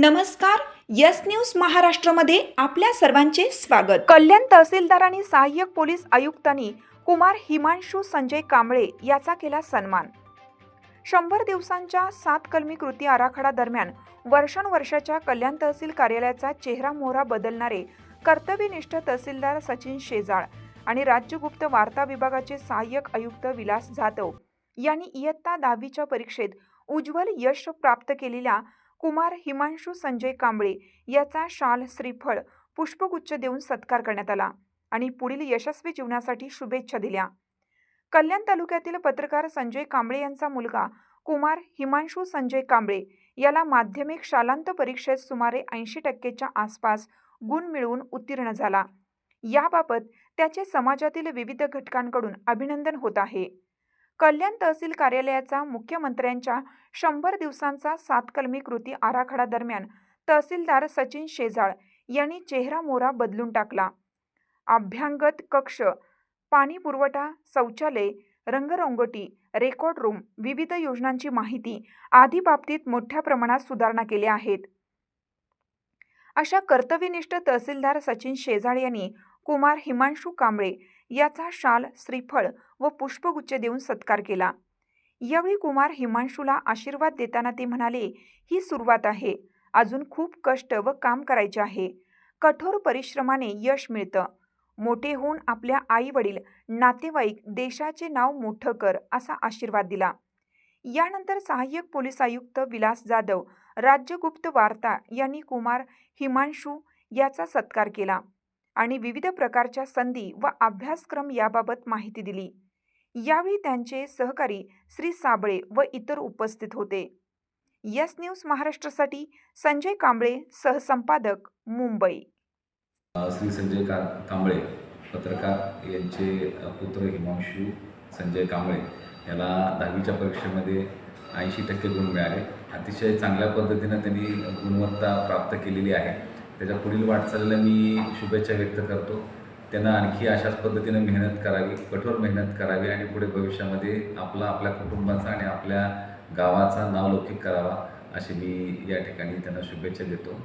नमस्कार yes news महाराष्ट्रामध्ये आपल्या सर्वांचे स्वागत. कल्याण तहसीलदार आणि सहाय्यक पोलीस आयुक्तांनी कुमार हिमांशू संजय कांबळे याचा केला सन्मान. शंभर दिवसांच्या सात कलमी कृती आराखडा दरम्यान वर्षानुवर्षाच्या कल्याण तहसील कार्यालयाचा चेहरा मोहरा बदलणारे कर्तव्यनिष्ठ तहसीलदार सचिन शेजाळ आणि राज्यगुप्त वार्ता विभागाचे सहाय्यक आयुक्त विलास जाधव यांनी इयत्ता दहावीच्या परीक्षेत उज्ज्वल यश प्राप्त केलेल्या कुमार हिमांशू संजय कांबळे याचा शाल श्रीफळ पुष्पगुच्छ देऊन सत्कार करण्यात आला आणि पुढील यशस्वी जीवनासाठी शुभेच्छा दिल्या. कल्याण तालुक्यातील पत्रकार संजय कांबळे यांचा मुलगा कुमार हिमांशू संजय कांबळे याला माध्यमिक शालांत परीक्षेत सुमारे ऐंशी टक्केच्या आसपास गुण मिळवून उत्तीर्ण झाला. याबाबत त्याचे समाजातील विविध घटकांकडून अभिनंदन होत आहे. कल्याण तहसील कार्यालयाचा मुख्यमंत्र्यांच्या शंभर दिवसांचा सातकलमी कृती आराखडा दरम्यान तहसीलदार सचिन शेजाळ यांनी चेहरा मोहरा बदलून टाकला. अभ्यांगत कक्ष पाणी पुरवठा शौचालय रंगरंगोटी रेकॉर्ड रूम विविध योजनांची माहिती आदी बाबतीत मोठ्या प्रमाणात सुधारणा केल्या आहेत. अशा कर्तव्यनिष्ठ तहसीलदार सचिन शेजाळ यांनी कुमार हिमांशू कांबळे याचा शाल श्रीफळ व पुष्पगुच्छ देऊन सत्कार केला. यावेळी कुमार हिमांशूला आशीर्वाद देताना ते म्हणाले ही सुरुवात आहे. अजून खूप कष्ट व काम करायचे आहे. कठोर परिश्रमाने यश मिळतं. मोठे होऊन आपल्या आई वडील नातेवाईक देशाचे नाव मोठं कर असा आशीर्वाद दिला. यानंतर सहाय्यक पोलीस आयुक्त विलास जाधव राज्यगुप्त वार्ता यांनी कुमार हिमांशू याचा सत्कार केला. आणि विविध प्रकारच्या संधी व अभ्यासक्रम याबाबत माहिती दिली. यावेळी त्यांचे सहकारी श्री साबळे व इतर उपस्थित होते. यस न्यूज महाराष्ट्रासाठी संजय कांबळे सहसंपादक मुंबई. श्री संजय का कांबळे पत्रकार यांचे पुत्र हिमांशू संजय कांबळे याला दहावीच्या परीक्षेमध्ये ऐंशी टक्के गुण मिळाले. अतिशय चांगल्या पद्धतीनं त्यांनी गुणवत्ता प्राप्त केलेली आहे. त्याच्या पुढील वाटचालीला मी शुभेच्छा व्यक्त करतो. त्यांना आणखी अशाच पद्धतीनं मेहनत करावी कठोर मेहनत करावी आणि पुढे भविष्यामध्ये आपला आपल्या कुटुंबाचा आणि आपल्या गावाचा नावलौकिक करावा अशी मी या ठिकाणी त्यांना शुभेच्छा देतो.